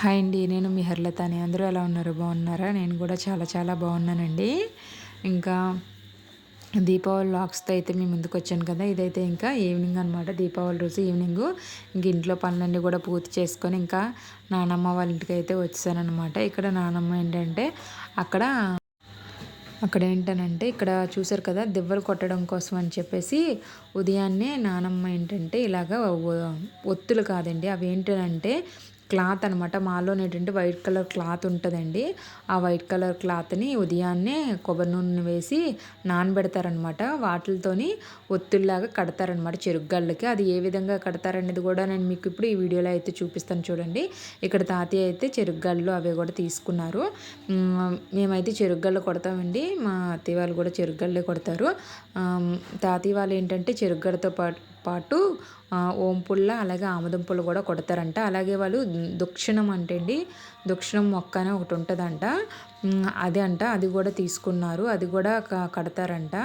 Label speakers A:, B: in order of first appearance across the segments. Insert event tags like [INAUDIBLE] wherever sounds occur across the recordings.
A: Hi అండి నేను మీ హర్లతాని. అందరూ ఎలా ఉన్నారు? బాగున్నారా? నేను కూడా చాలా చాలా బాగున్నానండి. ఇంకా దీపావళి లాక్స్తో అయితే మేము ముందుకు వచ్చాను కదా. ఇదైతే ఇంకా ఈవినింగ్ అనమాట దీపావళి రోజు ఈవినింగ్. ఇంక ఇంట్లో పనులన్నీ కూడా పూర్తి చేసుకొని ఇంకా నానమ్మ వాళ్ళ ఇంటికి అయితే వచ్చానమాట ఇక్కడ నానమ్మ ఏంటంటే అక్కడ అక్కడ ఏంటనంటే ఇక్కడ చూసారు కదా దెవ్వలు కొట్టడం కోసం అని చెప్పేసి ఉదయాన్నే నానమ్మ ఏంటంటే ఇలాగ ఒత్తులు కాదండి. అవి ఏంటంటే క్లాత్ అనమాట మాలో ఏంటంటే వైట్ కలర్ క్లాత్ ఉంటుందండి. ఆ వైట్ కలర్ క్లాత్ని ఉదయాన్నే కొబ్బరి నూనె వేసి నానబెడతారనమాట వాటితోని ఒత్తుల్లాగా కడతారనమాట చెరుగ్గళ్ళకి. అది ఏ విధంగా కడతారనేది కూడా నేను మీకు ఇప్పుడు ఈ వీడియోలో అయితే చూపిస్తాను చూడండి. ఇక్కడ తాతయ్య అయితే చెరుగ్గళ్ళు అవి కూడా తీసుకున్నారు. మేమైతే చెరుగ్గళ్ళు కొడతామండి. మా అత్తయ్య వాళ్ళు కూడా చెరుగ్గళ్ళే కొడతారు. తాతయ్య వాళ్ళు ఏంటంటే చెరుగ్గడతో పాటు పాటు ఓం పుల్ల అలాగే ఆముదం పుల్ల కూడా కొడతారంట. అలాగే వాళ్ళు దక్షిణం అంటే అండి దక్షిణం మొక్క అని ఒకటి ఉంటుందంట. అదే అంట అది కూడా తీసుకున్నారు అది కూడా కడతారంట.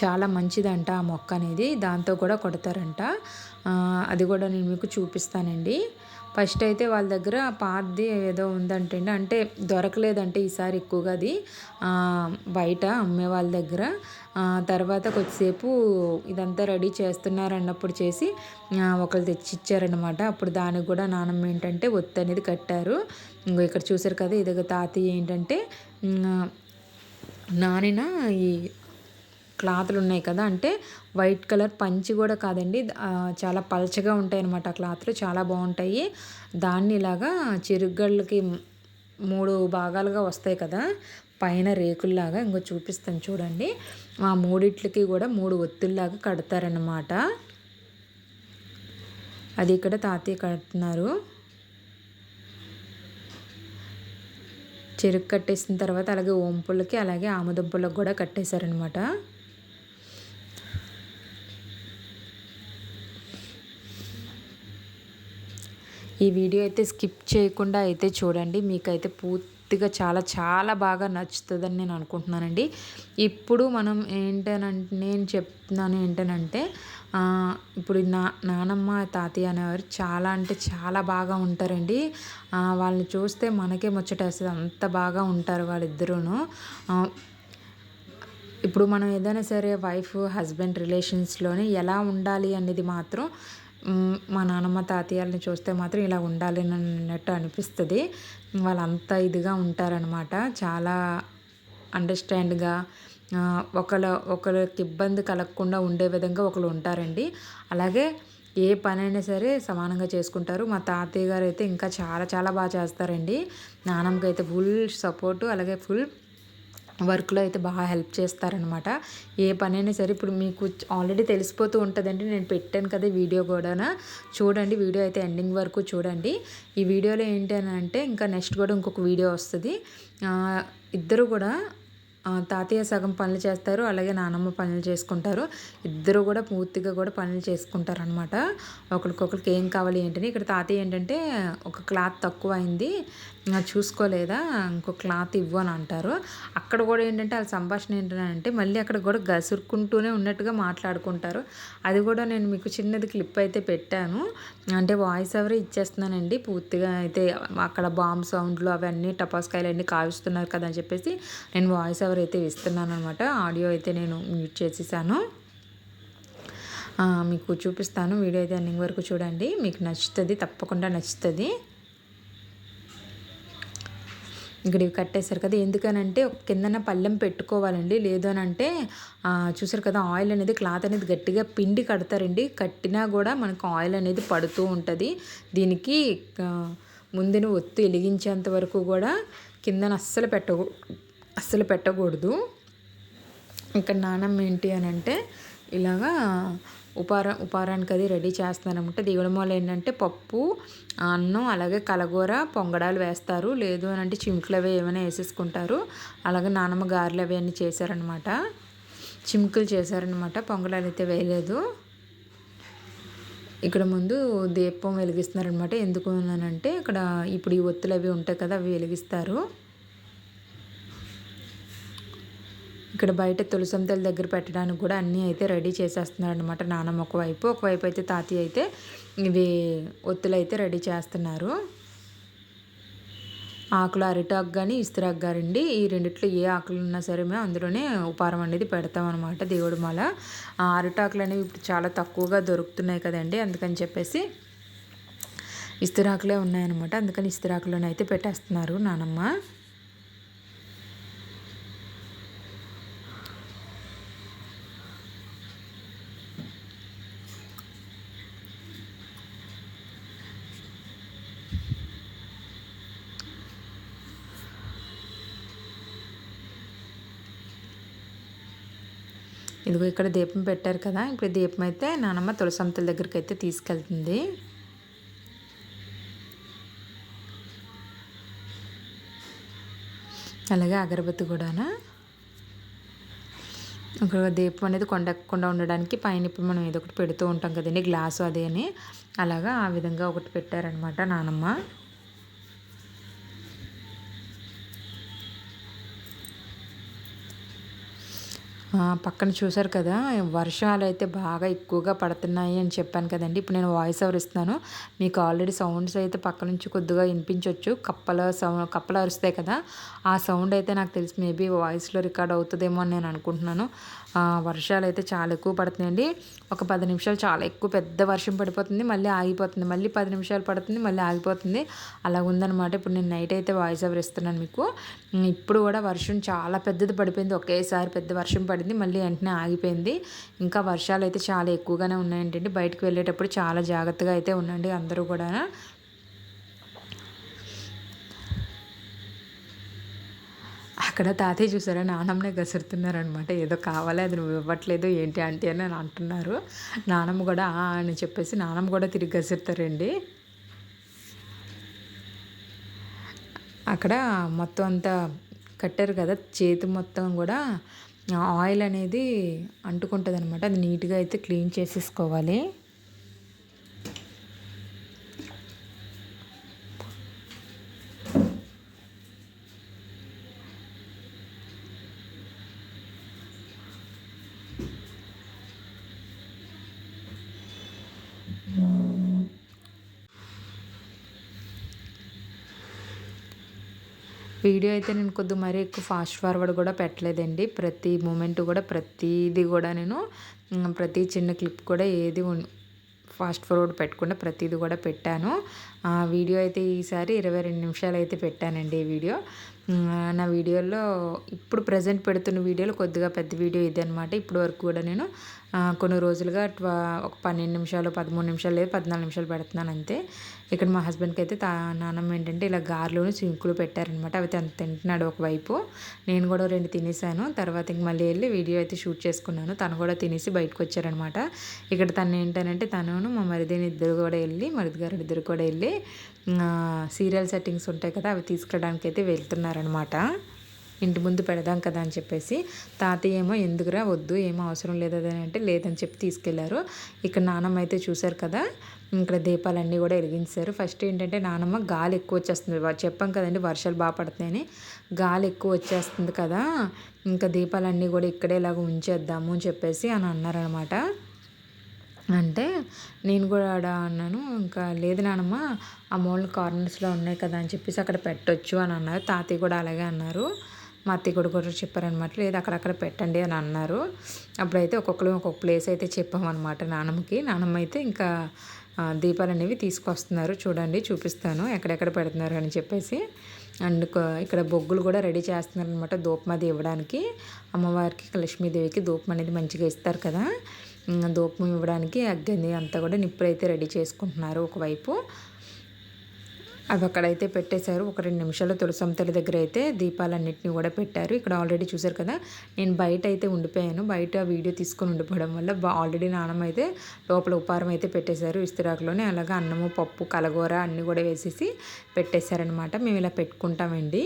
A: చాలా మంచిదంట ఆ మొక్క అనేది దాంతో కూడా కొడతారంట. అది కూడా నేను మీకు చూపిస్తానండి. ఫస్ట్ అయితే వాళ్ళ దగ్గర పాతది ఏదో ఉందంటే అంటే దొరకలేదంటే ఈసారి ఎక్కువగా అది బయట అమ్మే వాళ్ళ దగ్గర. తర్వాత కొద్దిసేపు ఇదంతా రెడీ చేస్తున్నారు అన్నప్పుడు చేసి ఒకరు తెచ్చిచ్చారనమాట అప్పుడు దానికి కూడా నానమ్మ ఏంటంటే ఒత్తి అనేది కట్టారు. ఇంకో ఇక్కడ చూసారు కదా ఇదిగో తాతయ్య ఏంటంటే నానిన ఈ క్లాత్లు ఉన్నాయి కదా అంటే వైట్ కలర్ పంచి కూడా కాదండి చాలా పలచగా ఉంటాయి అనమాట క్లాత్లు చాలా బాగుంటాయి. దాన్ని ఇలాగా చెరుగ్గళ్ళకి మూడు భాగాలుగా వస్తాయి కదా పైన రేకుల్లాగా ఇంకో చూపిస్తాను చూడండి. ఆ మూడిట్లకి కూడా మూడు ఒత్తుల్లాగా కడతారనమాట అది ఇక్కడ తాతయ్య కడుతున్నారు. చెరుకు కట్టేసిన తర్వాత అలాగే ఓంపులకి అలాగే ఆముదంపులకు కూడా కట్టేశారనమాట ఈ వీడియో అయితే స్కిప్ చేయకుండా అయితే చూడండి. మీకైతే పూర్తి పూర్తిగా చాలా చాలా బాగా నచ్చుతుందని నేను అనుకుంటున్నానండి. ఇప్పుడు మనం ఏంటనంటే నేను చెప్తున్నాను ఏంటనంటే ఇప్పుడు నా నానమ్మ తాతయ్య అనేవారు చాలా అంటే చాలా బాగా ఉంటారండి. వాళ్ళని చూస్తే మనకే ముచ్చటేస్తుంది అంత బాగా ఉంటారు వాళ్ళిద్దరూను. ఇప్పుడు మనం ఏదైనా సరే వైఫ్ హస్బెండ్ రిలేషన్స్లోనే ఎలా ఉండాలి అనేది మాత్రం మా నాన్నమ్మ తాతయ్యాలని చూస్తే మాత్రం ఇలా ఉండాలి అన్నట్టు అనిపిస్తుంది. వాళ్ళంతా ఇదిగా ఉంటారనమాట చాలా అండర్స్టాండ్గా ఒకళ్ళ ఒకరికి ఇబ్బంది కలగకుండా ఉండే విధంగా ఒకరు ఉంటారండి. అలాగే ఏ పనైనా సరే సమానంగా చేసుకుంటారు. మా తాతయ్య గారు అయితే ఇంకా చాలా చాలా బాగా చేస్తారండి. నాన్నమ్మకి అయితే ఫుల్ సపోర్టు అలాగే ఫుల్ వర్క్లో అయితే బాగా హెల్ప్ చేస్తారనమాట. ఏ పనైనా సరే ఇప్పుడు మీకు ఆల్రెడీ తెలిసిపోతూ ఉంటుందండి నేను పెట్టాను కదా వీడియో కూడా చూడండి వీడియో అయితే ఎండింగ్ వరకు చూడండి. ఈ వీడియోలో ఏంటి అని అంటే ఇంకా నెక్స్ట్ కూడా ఇంకొక వీడియో వస్తుంది. ఇద్దరు కూడా తాతయ్య సగం పనులు చేస్తారు అలాగే నానమ్మ పనులు చేసుకుంటారు. ఇద్దరు కూడా పూర్తిగా కూడా పనులు చేసుకుంటారు అనమాట ఒకరికొకరికి ఏం కావాలి ఏంటని. ఇక్కడ తాతయ్య ఏంటంటే ఒక క్లాత్ తక్కువ అయింది చూసుకోలేదా ఇంకో క్లాత్ ఇవ్వు అని అంటారు. అక్కడ కూడా ఏంటంటే వాళ్ళ సంభాషణ ఏంటంటే మళ్ళీ అక్కడ కూడా గసురుకుంటూనే ఉన్నట్టుగా మాట్లాడుకుంటారు. అది కూడా నేను మీకు చిన్నది క్లిప్ అయితే పెట్టాను. అంటే వాయిస్ ఎవరే ఇచ్చేస్తున్నానండి పూర్తిగా అయితే అక్కడ బాంబ్ సౌండ్లు అవన్నీ టపాస్కాయలు అన్నీ కావిస్తున్నారు కదా అని చెప్పేసి నేను వాయిస్ ఎవర్ అయితే ఇస్తున్నాను అనమాట ఆడియో అయితే నేను మ్యూట్ చేసేసాను. మీకు చూపిస్తాను. వీడియో అయితే ఎండింగ్ వరకు చూడండి. మీకు నచ్చుతుంది తప్పకుండా నచ్చుతుంది. ఇక్కడ ఇవి కట్టేశారు కదా ఎందుకనంటే కిందన పళ్ళెం పెట్టుకోవాలండి. లేదు అని అంటే చూసారు కదా ఆయిల్ అనేది క్లాత్ అనేది గట్టిగా పిండి కడతారండి. కట్టినా కూడా మనకు ఆయిల్ అనేది పడుతూ ఉంటుంది. దీనికి ముందున ఒత్తు వెలిగించేంత వరకు కూడా కిందన అస్సలు పెట్ట అస్సలు పెట్టకూడదు. ఇక్కడ నానమ్మ ఏంటి అని అంటే ఇలాగా ఉపార ఉపారానికి అది రెడీ చేస్తానమాట దిగడమూల ఏంటంటే పప్పు అన్నం అలాగే కలగూర పొంగడాలు వేస్తారు. లేదు అని అంటే చిమ్కులు అవి ఏమైనా వేసేసుకుంటారు. అలాగే నానమ్మ గారెలు అవి అన్నీ చేశారనమాట చిమ్కులు చేశారనమాట పొంగడాలు అయితే వేయలేదు. ఇక్కడ ముందు దీపం వెలిగిస్తున్నారనమాట ఎందుకు అంటే ఇక్కడ ఇప్పుడు ఈ ఒత్తులు అవి ఉంటాయి కదా అవి వెలిగిస్తారు. ఇక్కడ బయట తులసంతల దగ్గర పెట్టడానికి కూడా అన్నీ అయితే రెడీ చేసేస్తున్నారు అనమాట నానమ్మ ఒకవైపు ఒకవైపు అయితే తాతయ్య అయితే ఇవి ఒత్తులు అయితే రెడీ చేస్తున్నారు. ఆకులు అరిటాకు కానీ ఇస్తిరాకు గారండి. ఈ రెండిట్లో ఏ ఆకులు ఉన్నా సరే మేము అందులోనే ఉపారం అనేది పెడతాం అనమాట దేవుడి మాల. ఆ అరిటాకులు అనేవి ఇప్పుడు చాలా తక్కువగా దొరుకుతున్నాయి కదండి. అందుకని చెప్పేసి ఇస్తిరాకులే ఉన్నాయన్నమాట. అందుకని ఇస్తిరాకులోనే అయితే పెట్టేస్తున్నారు నానమ్మ. ఇదిగో ఇక్కడ దీపం పెట్టారు కదా ఇప్పుడు దీపం అయితే నానమ్మ తులసంతల దగ్గరికి అయితే తీసుకెళ్తుంది. అలాగే అగరబత్తి కూడానా? ఇక్కడ దీపం అనేది కొండకుండా ఉండడానికి పైన ఇప్పుడు మనం ఏదో ఒకటి పెడుతూ ఉంటాం కదండి గ్లాసు అదే అని. అలాగా ఆ విధంగా ఒకటి పెట్టారనమాట నానమ్మ. పక్కన చూసారు కదా వర్షాలు అయితే బాగా ఎక్కువగా పడుతున్నాయి అని చెప్పాను కదండి. ఇప్పుడు నేను వాయిస్ ఓవర్ ఇస్తున్నాను. మీకు ఆల్రెడీ సౌండ్స్ అయితే పక్క నుంచి కొద్దిగా వినిపించవచ్చు కప్పల సౌండ్ కప్పలు అరుస్తాయి కదా ఆ సౌండ్ అయితే నాకు తెలిసి మేబీ వాయిస్లో రికార్డ్ అవుతుందేమో అని నేను అనుకుంటున్నాను. వర్షాలు అయితే చాలా ఎక్కువ పడుతున్నాయండి. ఒక పది నిమిషాలు చాలా ఎక్కువ పెద్ద వర్షం పడిపోతుంది. మళ్ళీ ఆగిపోతుంది. మళ్ళీ పది నిమిషాలు పడుతుంది. మళ్ళీ ఆగిపోతుంది. అలా ఉందన్నమాట. ఇప్పుడు నేను నైట్ అయితే వాయిస్ ఓవర్ ఇస్తున్నాను మీకు. ఇప్పుడు కూడా వర్షం చాలా పెద్దది పడిపోయింది. ఒకేసారి పెద్ద వర్షం పడింది. మళ్ళీ వెంటనే ఆగిపోయింది. ఇంకా వర్షాలు అయితే చాలా ఎక్కువగానే ఉన్నాయంటండి. బయటకు వెళ్ళేటప్పుడు చాలా జాగ్రత్తగా అయితే ఉండండి అందరూ కూడా అక్కడ తాతయ్య చూసారా? నానమ్మనే గసురుతున్నారనమాట. ఏదో కావాలి అది నువ్వు ఇవ్వట్లేదు ఏంటి అంటే అని అంటున్నారు. నానమ్మ కూడా అని చెప్పేసి నానమ్మ కూడా తిరిగి గసురుతారండి. అక్కడ మొత్తం అంతా కట్టారు కదా చేతి మొత్తం కూడా ఆయిల్ అనేది అంటుకుంటుంది అనమాట అది నీట్గా అయితే క్లీన్ చేసేసుకోవాలి. వీడియో అయితే నేను కొద్దిగా మరీ ఎక్కువ ఫాస్ట్ ఫార్వర్డ్ కూడా పెట్టలేదండి. ప్రతి మూమెంట్ కూడా ప్రతిది కూడా నేను ప్రతి చిన్న క్లిప్ కూడా ఏది ఫాస్ట్ ఫార్వర్డ్ పెట్టకుండా ప్రతిది కూడా పెట్టాను. వీడియో అయితే ఈసారి ఇరవై రెండు నిమిషాలు అయితే పెట్టానండి ఈ వీడియో. నా వీడియోలో ఇప్పుడు ప్రజెంట్ పెడుతున్న వీడియోలో కొద్దిగా పెద్ద వీడియో ఇది అనమాట ఇప్పుడు వరకు కూడా నేను కొన్ని రోజులుగా ఒక పన్నెండు నిమిషాలు పదమూడు నిమిషాలు లేదు పద్నాలుగు నిమిషాలు పెడుతున్నాను అంతే. ఇక్కడ మా హస్బెండ్కి అయితే తా నాన్నమ్మ ఏంటంటే ఇలా గారెలోని సింకులు పెట్టారనమాట అవి తను తింటున్నాడు ఒకవైపు. నేను కూడా రెండు తినేసాను. తర్వాత ఇంక మళ్ళీ వెళ్ళి వీడియో అయితే షూట్ చేసుకున్నాను. తను కూడా తినేసి బయటకు వచ్చారనమాట ఇక్కడ తను ఏంటంటే తను మా మరిదిని ఇద్దరు కూడా వెళ్ళి మరిది గారు ఇద్దరు కూడా వెళ్ళి సీరియల్ సెట్టింగ్స్ ఉంటాయి కదా అవి తీసుకెళ్ళడానికి అయితే వెళ్తున్నారనమాట ఇంటి ముందు పెడదాం కదా అని చెప్పేసి తాతయ్య ఏమో ఎందుకురా వద్దు ఏమో అవసరం లేదని అంటే లేదని చెప్పి తీసుకెళ్ళారు. ఇక్కడ నానమ్మ అయితే చూశారు కదా ఇక్కడ దీపాలన్నీ కూడా వెలిగించారు. ఫస్ట్ ఏంటంటే నానమ్మ గాలి ఎక్కువ వచ్చేస్తుంది. చెప్పాం కదండి వర్షాలు బాగా పడుతున్నాయని. గాలి ఎక్కువ వచ్చేస్తుంది కదా ఇంకా దీపాలన్నీ కూడా ఇక్కడే ఇలాగ ఉంచేద్దాము అని చెప్పేసి అని అన్నారనమాట అంటే నేను కూడా ఆడ అన్నాను ఇంకా లేదు నానమ్మ ఆ మూల కార్నర్స్లో ఉన్నాయి కదా అని చెప్పేసి అక్కడ పెట్టొచ్చు అని అన్నారు. తాతయ్య కూడా అలాగే అన్నారు. మా అత్తయ్య కూడా కూడా చెప్పారనమాట లేదు అక్కడక్కడ పెట్టండి అని అన్నారు. అప్పుడైతే ఒక్కొక్కరు ఒక్కొక్క ప్లేస్ అయితే చెప్పామన్నమాట నానమ్మకి. నానమ్మ అయితే ఇంకా దీపాలు అనేవి తీసుకొస్తున్నారు. చూడండి చూపిస్తాను ఎక్కడెక్కడ పెడుతున్నారు అని చెప్పేసి. అండ్ ఇక్కడ బొగ్గులు కూడా రెడీ చేస్తున్నారు అనమాట దూపమది ఇవ్వడానికి. అమ్మవారికి లక్ష్మీదేవికి దూపం అనేది మంచిగా ఇస్తారు కదా. దూపం ఇవ్వడానికి అగ్గని అంతా కూడా నిప్పుడైతే రెడీ చేసుకుంటున్నారు ఒకవైపు. అవి అక్కడైతే పెట్టేశారు. ఒక రెండు నిమిషాలు తులసంతల దగ్గర అయితే దీపాలన్నింటినీ కూడా పెట్టారు. ఇక్కడ ఆల్రెడీ చూసారు కదా నేను బయట అయితే ఉండిపోయాను. బయట వీడియో తీసుకొని ఉండిపోవడం వల్ల ఆల్రెడీ నానమ్మ అయితే లోపల ఉపారం అయితే పెట్టేశారు ఇస్తిరాకులోనే. అలాగే అన్నము పప్పు కలగూర అన్నీ కూడా వేసేసి పెట్టేశారనమాట మేము ఇలా పెట్టుకుంటామండి.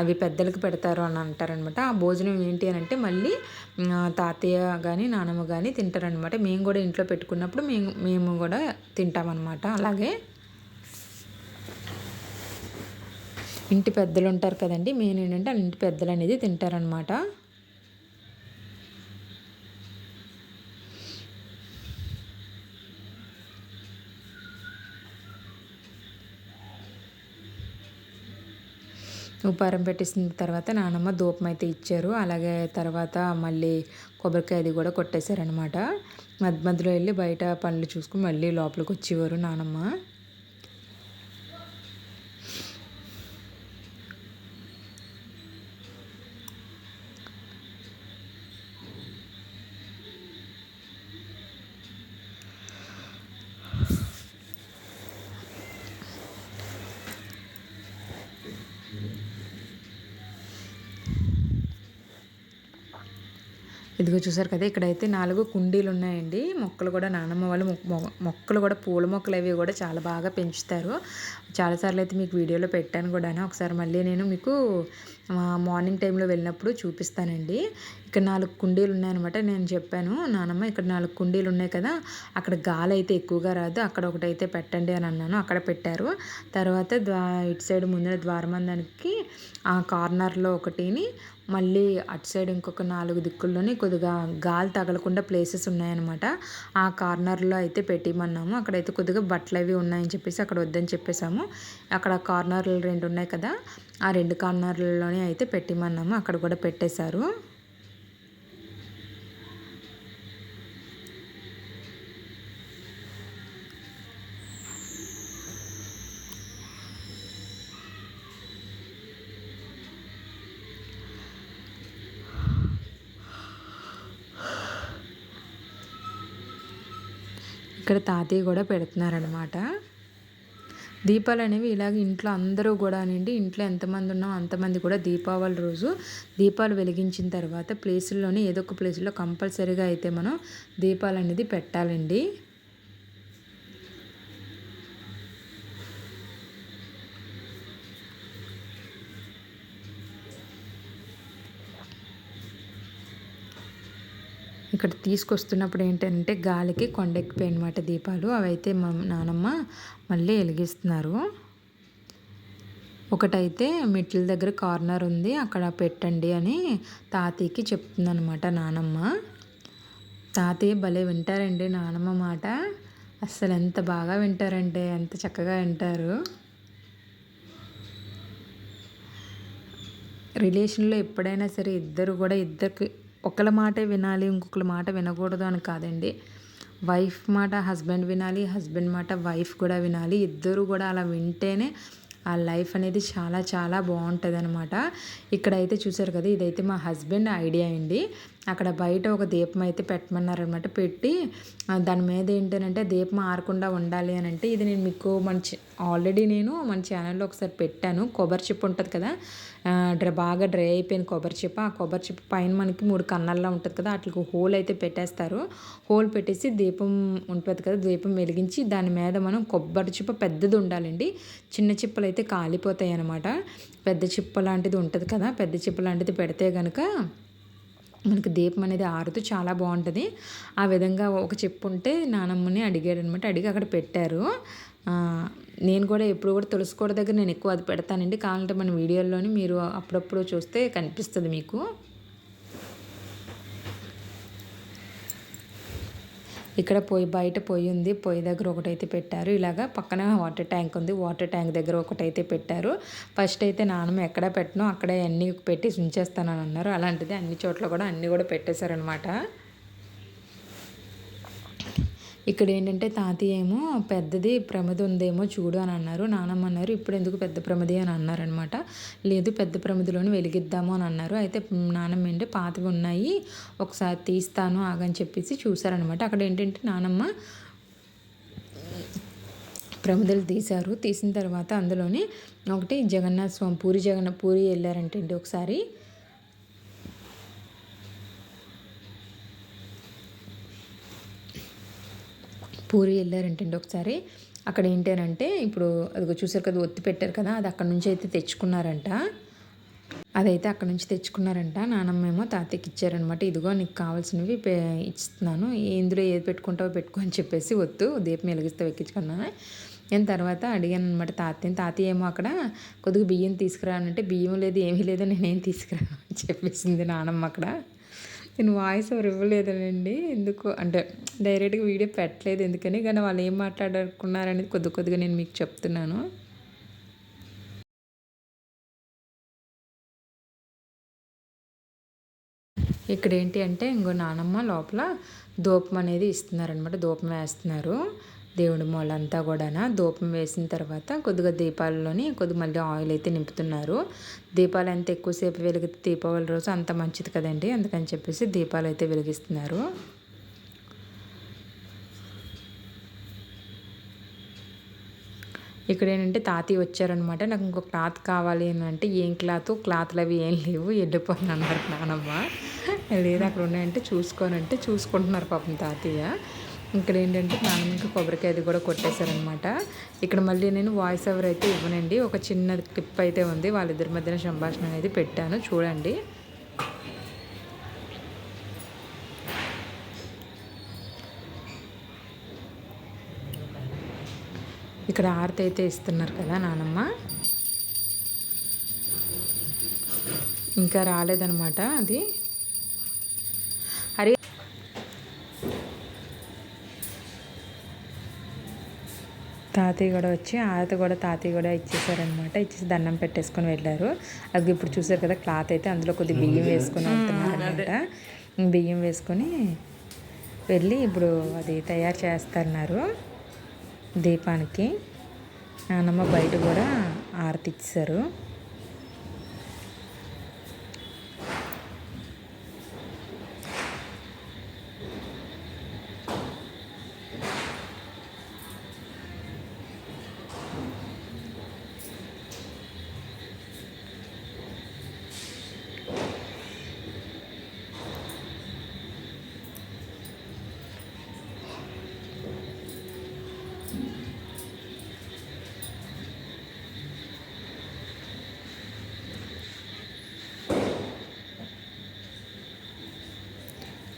A: అవి పెద్దలకు పెడతారు అని అంటారనమాట ఆ భోజనం ఏంటి అని అంటే మళ్ళీ తాతయ్య కానీ నానమ్మ కానీ తింటారనమాట మేము కూడా ఇంట్లో పెట్టుకున్నప్పుడు మేము మేము కూడా తింటామన్నమాట. అలాగే ఇంటి పెద్దలు ఉంటారు కదండి. మెయిన్ ఏంటంటే ఇంటి పెద్దలు అనేది తింటారనమాట ఉపారం పెట్టేసిన తర్వాత నానమ్మ ధూపం అయితే ఇచ్చారు. అలాగే తర్వాత మళ్ళీ కొబ్బరికాయ అది కూడా కొట్టేశారనమాట మధ్య మధ్యలో వెళ్ళి బయట పనులు చూసుకుని మళ్ళీ లోపలికి వచ్చేవారు నానమ్మ. ఇదిగో చూసారు కదా ఇక్కడైతే నాలుగు కుండీలు ఉన్నాయండి. మొక్కలు కూడా నానమ్మ వాళ్ళు మొక్కలు కూడా పూల మొక్కలు అవి కూడా చాలా బాగా పెంచుతారు. చాలాసార్లు అయితే మీకు వీడియోలో పెట్టాను కూడా ఒకసారి మళ్ళీ నేను మీకు మార్నింగ్ టైంలో వెళ్ళినప్పుడు చూపిస్తానండి. ఇక్కడ నాలుగు కుండీలు ఉన్నాయన్నమాట నేను చెప్పాను. నానమ్మ ఇక్కడ నాలుగు కుండీలు ఉన్నాయి కదా అక్కడ గాలి అయితే ఎక్కువగా రాదు అక్కడ ఒకటి అయితే పెట్టండి అని అన్నాను. అక్కడ పెట్టారు. తర్వాత ద్వా ఇటు సైడ్ ముందర ద్వారమందానికి ఆ కార్నర్లో ఒకటిని మళ్ళీ అటు సైడ్ ఇంకొక నాలుగు దిక్కుల్లోని కొద్దిగా గాలి తగలకుండా ప్లేసెస్ ఉన్నాయన్నమాట. ఆ కార్నర్లో అయితే పెట్టిమన్నాము. అక్కడైతే కొద్దిగా బట్టలు అవి ఉన్నాయని చెప్పేసి అక్కడ వద్దని చెప్పేసాము అక్కడ కార్నర్లు రెండు ఉన్నాయి కదా ఆ రెండు కార్నర్లలోనే అయితే పెట్టిమన్నాము. అక్కడ కూడా పెట్టేశారు. ఇక్కడ తాతయ్య కూడా పెడుతున్నారనమాట దీపాలు అనేవి ఇలాగ ఇంట్లో అందరూ కూడా అండి ఇంట్లో ఎంతమంది ఉన్నామో అంతమంది కూడా దీపావళి రోజు దీపాలు వెలిగించిన తర్వాత ప్లేసుల్లోనే ఏదో ఒక ప్లేస్లో కంపల్సరీగా అయితే మనం దీపాలు అనేది పెట్టాలండి. ఇక్కడ తీసుకొస్తున్నప్పుడు ఏంటంటే గాలికి కొండెక్కిపోయి అనమాట దీపాలు. అవైతే మా నానమ్మ మళ్ళీ వెలిగిస్తున్నారు. ఒకటైతే మెట్ల దగ్గర కార్నర్ ఉంది. అక్కడ పెట్టండి అని తాతయ్యకి చెప్తుందనమాట నానమ్మ. తాతయ్య భలే వింటారండి నానమ్మ మాట. అస్సలు ఎంత బాగా వింటారంటే ఎంత చక్కగా వింటారు. రిలేషన్లో ఎప్పుడైనా సరే ఇద్దరు కూడా ఇద్దరికి ఒకళ్ళ మాటే వినాలి ఇంకొకళ్ళ మాట వినకూడదు అని కాదండి. వైఫ్ మాట హస్బెండ్ వినాలి హస్బెండ్ మాట వైఫ్ కూడా వినాలి. ఇద్దరు కూడా అలా వింటేనే ఆ లైఫ్ అనేది చాలా చాలా బాగుంటుంది అనమాట ఇక్కడైతే చూసారు కదా ఇదైతే మా హస్బెండ్ ఐడియా అండి. అక్కడ బయట ఒక దీపం అయితే పెట్టమన్నారనమాట పెట్టి దాని మీద ఏంటంటే దీపం ఆరకుండా ఉండాలి అని అంటే ఇది నేను మీకు మంచి ఆల్రెడీ నేను మన ఛానల్లో ఒకసారి పెట్టాను. కొబ్బరి చిప్ ఉంటుంది కదా డ్రై బాగా డ్రై అయిపోయిన కొబ్బరి చిప్ప. ఆ కొబ్బరి చిప్ప పైన మనకి మూడు కన్నల్లా ఉంటుంది కదా అట్లకి హోల్ అయితే పెట్టేస్తారు. హోల్ పెట్టేసి దీపం ఉంటుంది కదా దీపం వెలిగించి దాని మీద మనం కొబ్బరి చిప్ప పెద్దది ఉండాలండి. చిన్న చిప్పలు అయితే కాలిపోతాయి అనమాట పెద్ద చిప్ప లాంటిది ఉంటుంది కదా పెద్ద చిప్ప లాంటిది పెడితే కనుక మనకి దీపం అనేది ఆరుతూ చాలా బాగుంటుంది. ఆ విధంగా ఒక చెప్పు ఉంటే నానమ్మని అడిగాడు అనమాట అడిగి అక్కడ పెట్టారు. నేను కూడా ఎప్పుడు కూడా తులసికోట దగ్గర నేను ఎక్కువ అది పెడతానండి. కావాలంటే మన వీడియోల్లోని మీరు అప్పుడప్పుడు చూస్తే కనిపిస్తుంది మీకు. ఇక్కడ పొయ్యి బయట పొయ్యి ఉంది. పొయ్యి దగ్గర ఒకటైతే పెట్టారు. ఇలాగా పక్కన వాటర్ ట్యాంక్ ఉంది. వాటర్ ట్యాంక్ దగ్గర ఒకటైతే పెట్టారు. ఫస్ట్ అయితే నాన్నమ్మ ఎక్కడ పెట్టినో అక్కడే అన్నీ పెట్టి ఉంచేస్తానని అన్నారు. అలాంటిది అన్ని చోట్ల కూడా అన్నీ కూడా పెట్టేశారనమాట ఇక్కడ ఏంటంటే తాతయ్య ఏమో పెద్దది ప్రమది ఉందేమో చూడు అని అన్నారు. నానమ్మ అన్నారు ఇప్పుడు ఎందుకు పెద్ద ప్రమది అని అన్నారనమాట లేదు పెద్ద ప్రమదిలోని వెలిగిద్దాము అని అన్నారు. అయితే నానమ్మ ఏంటంటే పాతవి ఉన్నాయి ఒకసారి తీస్తాను ఆగని చెప్పేసి చూసారనమాట అక్కడ ఏంటంటే నానమ్మ ప్రమదలు తీశారు. తీసిన తర్వాత అందులోని ఒకటి జగన్నాథ స్వామి పూరి జగన్న పూరి వెళ్ళారంటే ఒకసారి. పూరి వెళ్ళారంటండి ఒకసారి. అక్కడ ఏంటంటే ఇప్పుడు అది చూసారు కదా ఒత్తి పెట్టారు కదా అది అక్కడ నుంచి అయితే తెచ్చుకున్నారంట. అదైతే అక్కడ నుంచి తెచ్చుకున్నారంట. నానమ్మేమో తాతయ్యకి ఇచ్చారనమాట. ఇదిగో నీకు కావాల్సినవి ఇస్తున్నాను. ఇందులో ఏది పెట్టుకుంటావో పెట్టుకో అని చెప్పేసి వద్దు దీపం వెలిగిస్తే ఎక్కించుకున్నాను నేను తర్వాత అడిగాను అనమాట తాతయ్యని. తాతయ్య ఏమో అక్కడ కొద్దిగా బియ్యం తీసుకురానంటే బియ్యం లేదు ఏమీ లేదు నేనేం తీసుకురా అని చెప్పేసింది నానమ్మ అక్కడ. నేను వాయిస్ ఎవరు ఇవ్వలేదండి ఎందుకు? అంటే డైరెక్ట్గా వీడియో పెట్టలేదు ఎందుకని కానీ వాళ్ళు ఏం మాట్లాడుకున్నారనేది కొద్ది కొద్దిగా నేను మీకు చెప్తున్నాను. ఇక్కడ ఏంటి అంటే ఇంకో నానమ్మ లోపల దూపం అనేది ఇస్తున్నారనమాట దూపం వేస్తున్నారు. దేవుడి మూలంతా కూడా ధూపం వేసిన తర్వాత కొద్దిగా దీపాలలోని కొద్దిగా మళ్ళీ ఆయిల్ అయితే నింపుతున్నారు. దీపాలు ఎంత ఎక్కువసేపు వెలిగితే దీపావళి రోజు అంత మంచిది కదండి. అందుకని చెప్పేసి దీపాలు అయితే వెలిగిస్తున్నారు. ఇక్కడ ఏంటంటే తాతయ్య వచ్చారనమాట. నాకు ఇంకో క్లాత్ కావాలి అని అంటే ఏం క్లాత్? క్లాత్లు అవి ఏం లేవు. వెళ్ళిపోను అన్నారు నానమ్మ. లేదు అక్కడ ఉన్నాయంటే చూసుకోనంటే చూసుకుంటున్నారు పాపం తాతయ్య. ఇక్కడ ఏంటంటే నానమ్మ ఇంకా కొబ్బరికాయ అది కూడా కొట్టేశారనమాట ఇక్కడ మళ్ళీ నేను వాయిస్ ఓవర్ అయితే ఇవ్వనండి. ఒక చిన్న క్లిప్ అయితే ఉంది. వాళ్ళిద్దరి మధ్యన సంభాషణ అనేది పెట్టాను. చూడండి. ఇక్కడ ఆరతి అయితే ఇస్తున్నారు కదా నానమ్మ. ఇంకా రాలేదనమాట అది. తాతయ్య కూడా వచ్చి ఆరతి కూడా తాతయ్య కూడా ఇచ్చేసారనమాట ఇచ్చేసి దండం పెట్టేసుకొని వెళ్ళారు. అది ఇప్పుడు చూసారు కదా క్లాత్ అయితే అందులో కొద్ది బియ్యం వేసుకొని అనమాట బియ్యం వేసుకొని వెళ్ళి ఇప్పుడు అది తయారు చేస్తున్నారు దీపానికి. నానమ్మ బయట కూడా ఆరతి ఇచ్చారు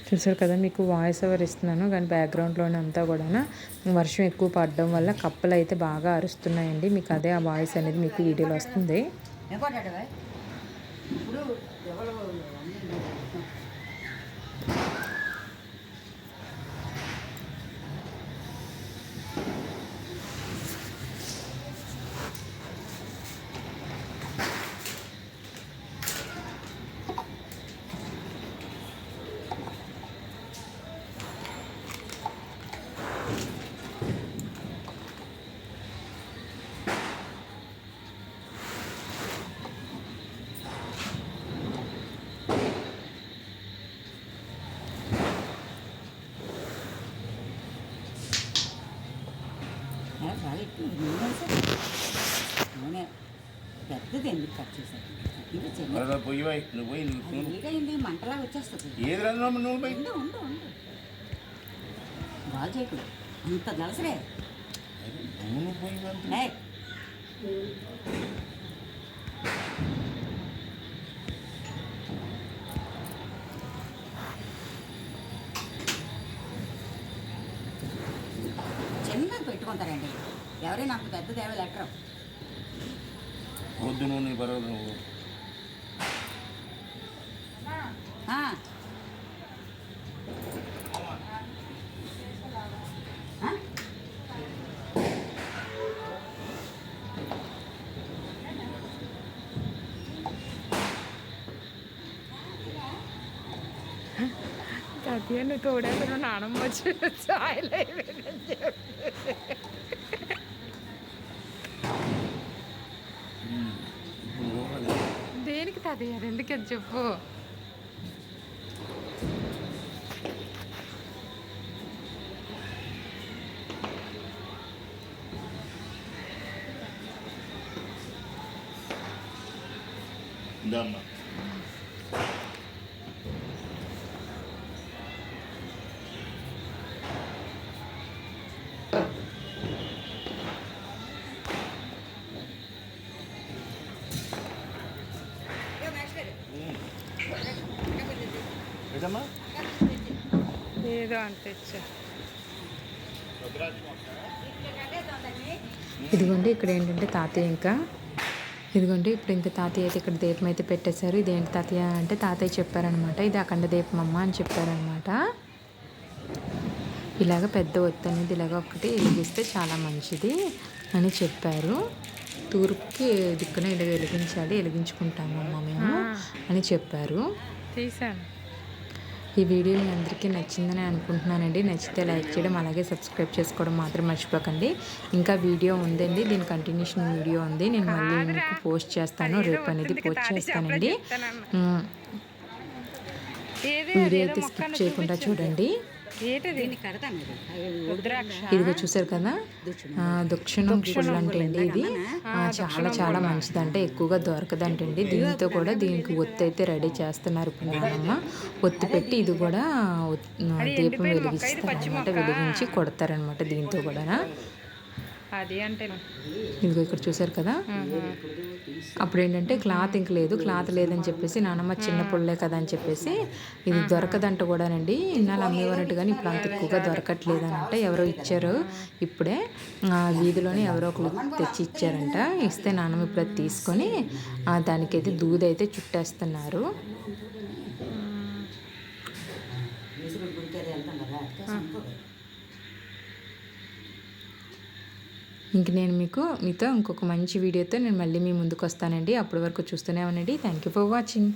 A: చూసారు కదా మీకు వాయిస్ ఓవర్ ఇస్తున్నాను కానీ బ్యాక్గ్రౌండ్లోనే అంతా కూడా వర్షం ఎక్కువ పడడం వల్ల కప్పలు అయితే బాగా అరుస్తున్నాయండి. మీకు అదే ఆ వాయిస్ అనేది మీకు వీడియోలో వస్తుంది.
B: బాగా నూనె పెద్దది ఎందుకు కట్ చేశారు? నీకైంది మంటలా వచ్చేస్తుంది. ఉండు ఉండు ఉండు. బాగా చేయకు అంత దలసరే
C: నూనె పోయి అంత
B: ఏయ్, చిన్నది పెట్టుకుంటారండి ఎవరైనా అంత పెద్ద దేవ లెటర్.
C: వద్దు నూనె పర్వాలేదు నువ్వు.
A: తాతయ్య నువ్వు తోడేస్తున్నావు నానమ్మ వచ్చి [LAUGHS] ఆయిల్ అయిపోయిందని చెప్పి.
C: ఇప్పుడు నూనె
A: దేనికి తాతయ్య అది ఎందుకని చెప్పు ఏదో ఇదిగోండి ఇక్కడ ఏంటంటే తాతయ్య ఇంకా. ఇదిగోండి ఇప్పుడు ఇంకా తాతయ్య అయితే ఇక్కడ దీపం అయితే పెట్టేశారు. ఇదేంటి తాతయ్య అంటే తాతయ్య చెప్పారనమాట ఇది అఖండ దీపం అమ్మ అని చెప్పారనమాట ఇలాగ పెద్ద ఒత్తి అనేది ఇలాగ ఒకటి వెలిగిస్తే చాలా మంచిది అని చెప్పారు. తూర్పుకి దిక్కున ఇలా వెలిగించాలి వెలిగించుకుంటాము అమ్మ మేము అని చెప్పారు.
D: తీసాను.
A: ఈ వీడియో మీ అందరికీ నచ్చిందని అనుకుంటున్నానండి. నచ్చితే లైక్ చేయడం అలాగే సబ్స్క్రైబ్ చేసుకోవడం మాత్రం మర్చిపోకండి. ఇంకా వీడియో ఉందండి. దీని కంటిన్యూషన్ వీడియో ఉంది. నేను మళ్ళీ మీకు పోస్ట్ చేస్తాను. రేపు అనేది పోస్ట్ చేస్తానండి. వీడియో అయితే స్కిప్ చేయకుండా చూడండి. ఇదిగో చూసారు కదా? ఆ, దక్షిణం పుల్లు అంటే అండి ఇది. ఆ, చాలా చాలా మంచిదంటే ఎక్కువగా దొరకదంటండి. దీంతో కూడా దీనికి ఒత్తి అయితే రెడీ చేస్తున్నారు ఇప్పుడు ఒత్తి పెట్టి ఇది కూడా దీపం వెలిగిస్తారనమాట వెలిగించి కొడతారనమాట దీంతో కూడా
D: అది అంటే
A: ఇదిగో ఇక్కడ చూసారు కదా? అప్పుడు ఏంటంటే క్లాత్ ఇంక లేదు క్లాత్ లేదని చెప్పేసి నానమ్మ చిన్న పుల్లే కదా అని చెప్పేసి ఇది దొరకదంట కూడానండి. ఇన్నాళ్ళు అమ్మేవారంట కానీ ఇప్పుడు అంత ఎక్కువగా దొరకట్లేదనంట ఎవరో ఇచ్చారు. ఇప్పుడే ఆ వీధిలోనే ఎవరో ఒకరు తెచ్చి ఇచ్చారంట. ఇస్తే నానమ్మ ఇప్పుడు అది తీసుకొని దానికైతే దూదైతే చుట్టేస్తున్నారు. ఇంక నేను మీకు మీతో ఇంకొక మంచి వీడియోతో నేను మళ్ళీ మీ ముందుకు వస్తానండి అప్పటి వరకు చూస్తూనే ఉండండి. Thank you for watching